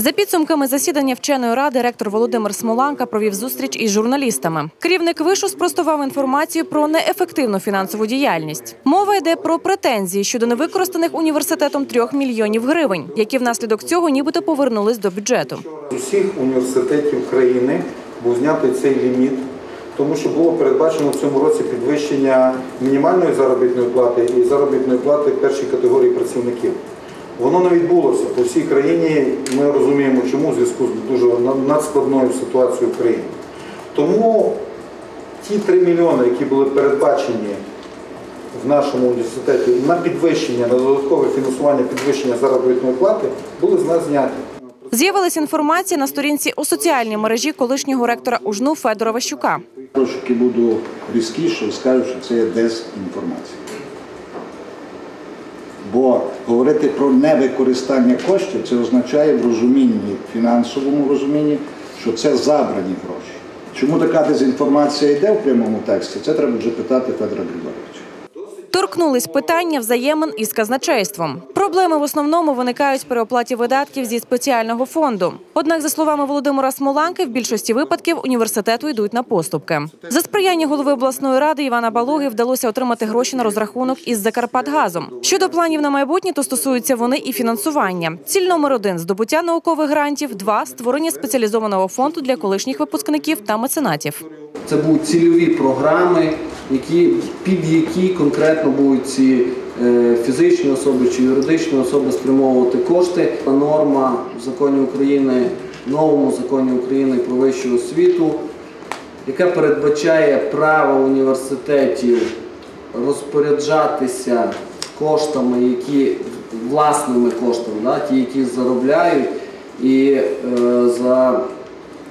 За підсумками засідання вченої ради, ректор Володимир Смоланка провів зустріч із журналістами. Керівник вишу спростував інформацію про неефективну фінансову діяльність. Мова йде про претензії щодо невикористаних університетом трьох мільйонів гривень, які внаслідок цього нібито повернулись до бюджету. З усіх університетів країни був знятий цей ліміт, тому що було передбачено в цьому році підвищення мінімальної заробітної плати і заробітної плати першій категорії працівників. Воно не відбулося по всій країні. Ми розуміємо, чому в зв'язку з дуже надскладною ситуацією в країні. Тому ті 3 мільйони, які були передбачені в нашому університеті на підвищення, на додаткове фінансування підвищення заробітної плати, були з нас зняті. З'явилась інформація на сторінці у соціальній мережі колишнього ректора УЖНУ Федора Ващука. Трошки буду різкіше скажу, що це є дезінформація. Бо говорити про невикористання коштів це означає в розумінні, в фінансовому розумінні, що це забрані гроші. Чому така дезінформація йде в прямому тексті? Це треба вже питати Федора Григоровича. Торкнулись питання взаємин із казначейством. Проблеми в основному виникають при оплаті видатків зі спеціального фонду. Однак, за словами Володимира Смоланки, в більшості випадків університету йдуть на поступки. За сприяння голови обласної ради Івана Балоги вдалося отримати гроші на розрахунок із Закарпатгазом. Щодо планів на майбутнє, то стосуються вони і фінансування. Ціль номер один здобуття наукових грантів, два створення спеціалізованого фонду для колишніх випускників та меценатів. Це будуть цільові програми, які, під які конкретно будуть ці фізичні особи чи юридичні особи спрямовувати кошти. Норма в законі України, новому законі України про вищу освіту, яка передбачає право університетів розпоряджатися коштами, які власними коштами, да, ті, які заробляють, і е, за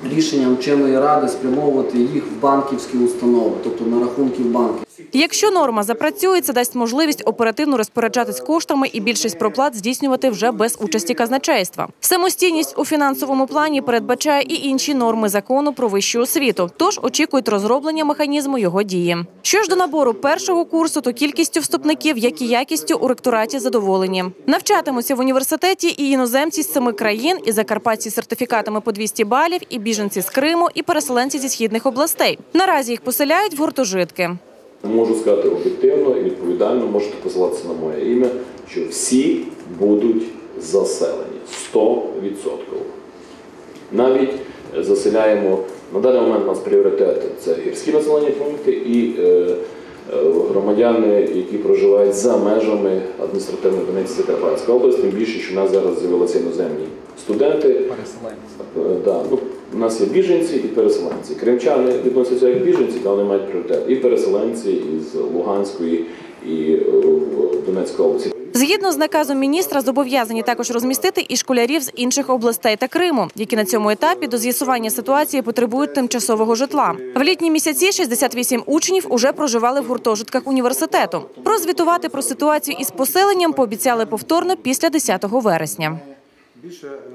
рішенням вченої ради спрямовувати їх в банківські установи, тобто на рахунки в банків. Якщо норма запрацює, це дасть можливість оперативно розпоряджатись коштами і більшість проплат здійснювати вже без участі казначейства. Самостійність у фінансовому плані передбачає і інші норми закону про вищу освіту. Тож очікують розроблення механізму його дії. Що ж до набору першого курсу, то кількістю вступників, як і якістю у ректораті задоволені. Навчатимуться в університеті і іноземці з семи країн, і закарпатці з сертифікатами по 200 балів, і біженці з Криму, і переселенці зі східних областей. Наразі їх поселяють в гуртожитки. Можу сказати об'єктивно і відповідально, можете посилатися на моє ім'я, що всі будуть заселені 100%. Навіть заселяємо на даний момент у нас пріоритети це гірські населені пункти і е, е, громадяни, які проживають за межами адміністративної одиниці Закарпатська область, тим більше, що в нас зараз з'явилися іноземні студенти. Переселенці. Да, ну, у нас є біженці і переселенці. Кримчани відносяться як біженці, вони мають пріоритет. І переселенці із Луганської і е, Донецької області. Згідно з наказом міністра, зобов'язані також розмістити і школярів з інших областей та Криму, які на цьому етапі до з'ясування ситуації потребують тимчасового житла. В літні місяці 68 учнів уже проживали в гуртожитках університету. Прозвітувати про ситуацію із поселенням пообіцяли повторно після 10 вересня.